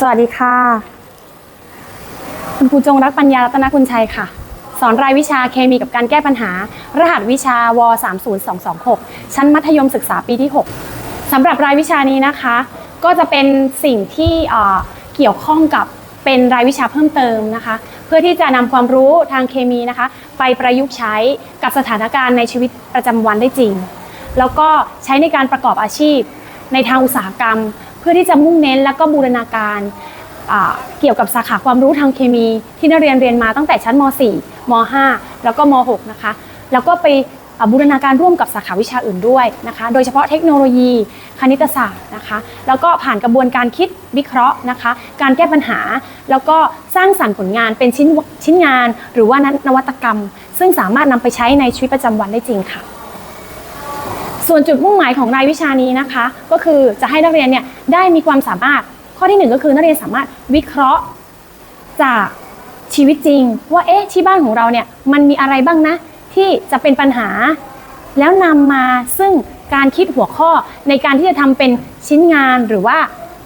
สวัสดีค่ะ คุณครูจงรักปัญญารัตนคุณชัยค่ะ สอนรายวิชาเคมีกับการแก้ปัญหา รหัสวิชาว30226 ชั้นมัธยมศึกษาปีที่ 6สำหรับรายวิชานี้นะคะ ก็จะเป็นสิ่งที่เกี่ยวข้องกับเป็นรายวิชาเพิ่มเติมนะคะ เพื่อที่จะนำความรู้ทางเคมีนะคะ ไปประยุกต์ใช้กับสถานการณ์ในชีวิตประจำวันได้จริง แล้วก็ใช้ในการประกอบอาชีพ ในทางอุตสาหกรรม พื่อที่จะมุ่งเน้นและก็บูรณาการเกี่ยวกับสาขาความรู้ทางเคมีที่นักเรียนเรียนมาตั้งแต่ชั้นม .4 ม .5 แล้วก็ม .6 นะคะ แล้วก็ไปบูรณาการร่วมกับสาขาวิชาอื่นด้วยนะคะ โดยเฉพาะเทคโนโลยี คณิตศาสตร์นะคะ แล้วก็ผ่านกระบวนการคิดวิเคราะห์นะคะ การแก้ปัญหา แล้วก็สร้างสรรค์ผลงานเป็นชิ้นชิ้นงาน หรือว่านวัตกรรม ซึ่งสามารถนำไปใช้ในชีวิตประจำวันได้จริงค่ะ ส่วนจุดมุ่งหมายของรายวิชานี้นะคะ ก็คือจะให้นักเรียนเนี่ยได้มีความสามารถข้อที่หนึ่งก็คือนักเรียนสามารถวิเคราะห์จากชีวิตจริง ว่าเอ๊ะที่บ้านของเราเนี่ยมันมีอะไรบ้างนะ ที่จะเป็นปัญหา แล้วนำมาซึ่งการคิดหัวข้อในการที่จะทำเป็นชิ้นงานหรือว่า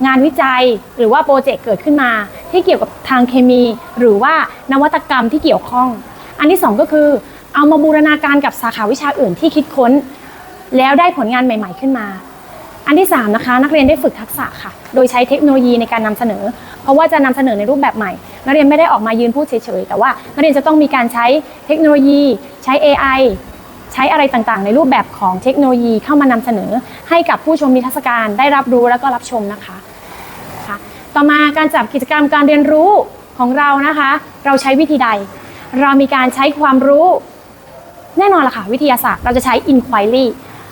งานวิจัยหรือว่าโปรเจกต์เกิดขึ้นมา ที่เกี่ยวกับทางเคมี หรือว่านวัตกรรมที่เกี่ยวข้อง อันที่สองก็คือ เอามาบูรณาการกับสาขาวิชาอื่นที่คิดค้น แล้วได้ผลงานใหม่ ๆขึ้นมา อันที่3นะคะนักเรียนได้ฝึกทักษะค่ะ โดยใช้เทคโนโลยีในการนำเสนอ เพราะว่าจะนำเสนอในรูปแบบใหม่ นักเรียนไม่ได้ออกมายืนพูดเฉยๆแต่ว่านักเรียนจะต้องมีการใช้เทคโนโลยีใช้ AI ใช้อะไรต่างๆ ในรูปแบบของเทคโนโลยีเข้ามานำเสนอ ให้กับผู้ชมนิทรรศการได้รับรู้แล้วก็รับชมนะคะคะต่อมาการจัดกิจกรรมการเรียนรู้ของเรานะคะ เราใช้วิธีใด เรามีการใช้ความรู้ แน่นอนละค่ะ วิทยาศาสตร์เราจะใช้ inquiry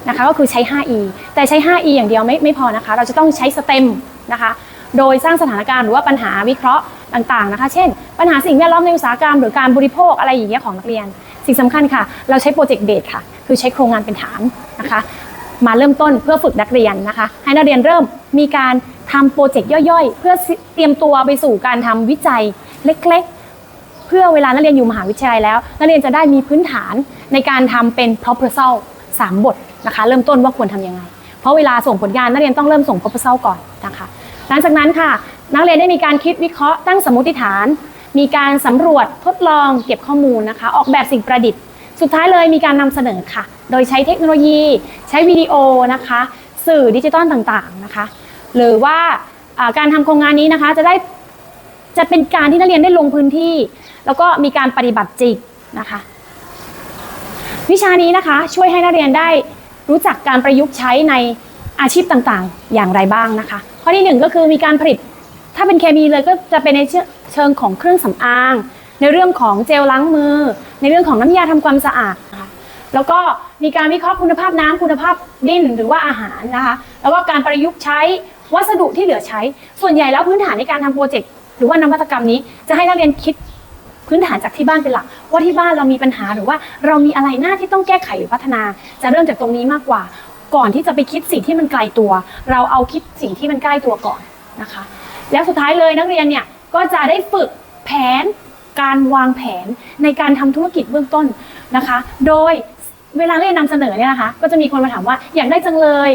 นะคะก็คือใช้ 5e แต่ใช้ 5e อย่างเดียวไม่ไม่พอนะคะ เราจะต้องใช้ STEM นะคะโดยสร้างสถานการณ์หรือว่าปัญหาวิเคราะห์ต่างๆนะคะ เช่น ปัญหาสิ่งแวดล้อมในอุตสาหกรรม หรือการบริโภคอะไรอย่างเงี้ยของนักเรียน สิ่งสำคัญค่ะ เราใช้โปรเจกต์เบสค่ะ คือใช้โครงงานเป็นฐานนะคะ มาเริ่มต้นเพื่อฝึกนักเรียนนะคะ ให้นักเรียนเริ่มมีการทำโปรเจกต์ย่อยๆ เพื่อเตรียมตัวไปสู่การทำวิจัยเล็กๆ เพื่อเวลานักเรียนอยู่มหาวิทยาลัยแล้ว นักเรียนจะได้มีพื้นฐานในการทำเป็น proposal สามบทนะคะ เริ่มต้นว่าควรทำยังไง เพราะเวลาส่งผลงานนักเรียนต้องเริ่มส่ง proposal ก่อนนะคะ หลังจากนั้นค่ะ นักเรียนได้มีการคิดวิเคราะห์ตั้งสมมติฐาน มีการสำรวจทดลองเก็บข้อมูลนะคะ ออกแบบสิ่งประดิษฐ์ สุดท้ายเลยมีการนำเสนอค่ะ โดยใช้เทคโนโลยี ใช้วิดีโอนะคะ สื่อดิจิตอลต่างๆนะคะ หรือว่าอ่าการทำโครงงานนี้นะคะจะได้จะเป็นการที่นักเรียนได้ลงพื้นที่ แล้วก็มีการปฏิบัติจริงนะคะ วิชานี้นะคะช่วยให้นักเรียนได้รู้จักการประยุกต์ใช้ในอาชีพต่างๆ อย่างไรบ้างนะคะ ข้อที่หนึ่งก็คือมีการผลิต ถ้าเป็นเคมีเลยก็จะเป็นในเชิงของเครื่องสำอาง ในเรื่องของเจลล้างมือ ในเรื่องของน้ำยาทำความสะอาดนะคะแล้วก็มีการวิเคราะห์คุณภาพน้ำคุณภาพดินหรือว่าอาหารนะคะ แล้วก็การประยุกต์ใช้วัสดุที่เหลือใช้ ส่วนใหญ่แล้วพื้นฐานในการทำโปรเจกต์หรือว่านวัตกรรมนี้จะให้นักเรียนคิด พื้นฐานจากที่บ้านเป็นหลัก ว่าที่บ้านเรามีปัญหาหรือว่าเรามีอะไรหน้าที่ต้องแก้ไขหรือพัฒนา จะเริ่มจากตรงนี้มากกว่า ก่อนที่จะไปคิดสิ่งที่มันไกลตัว เราเอาคิดสิ่งที่มันใกล้ตัวก่อนนะคะ แล้วสุดท้ายเลยนักเรียนเนี่ยก็จะได้ฝึกแผนการวางแผนในการทำธุรกิจเบื้องต้นนะคะ โดยเวลาเรียนนำเสนอเนี่ยนะคะ ก็จะมีคนมาถามว่าอยากได้จังเลย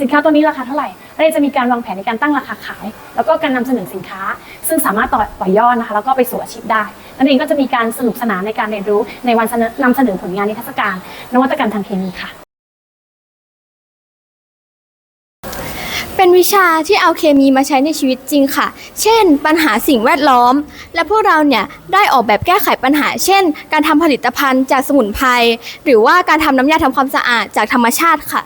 สินค้าตัวนี้ราคาเท่าไหร่เราจะมีการวางแผนในการตั้งราคาขาย แล้วก็การนำเสนอสินค้า ซึ่งสามารถต่อต่อยอดนะคะ แล้วก็ไปสู่อาชีพได้ นั่นเองก็จะมีการสนุกสนานในการเรียนรู้ในวันนอนำเสนอผลงานนิทรรศการ นวัตกรรมทางเคมีค่ะ เป็นวิชาที่เอาเคมีมาใช้ในชีวิตจริงค่ะ เช่น ปัญหาสิ่งแวดล้อม และพวกเราเนี่ยได้ออกแบบแก้ไขปัญหา เช่น การทำผลิตภัณฑ์จากสมุนไพรหรือว่าการทำน้ำยาทำความสะอาดจากธรรมชาติค่ะ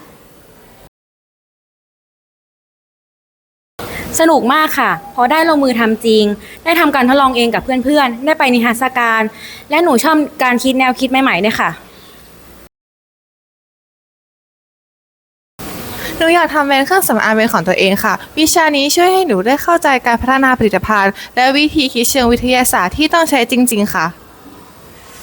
สนุกมากค่ะเพราะได้ลงมือทำจริง ได้ทำการทดลองเองกับเพื่อนๆ ได้ไปนิทรรศการ และหนูชอบการคิดแนวคิดใหม่ๆด้วยค่ะ หนูอยากทำเป็นเครื่องสำอางเป็นของตัวเองค่ะ วิชานี้ช่วยให้หนูได้เข้าใจการพัฒนาผลิตภัณฑ์ และวิธีคิดเชิงวิทยาศาสตร์ที่ต้องใช้จริง ๆ ค่ะ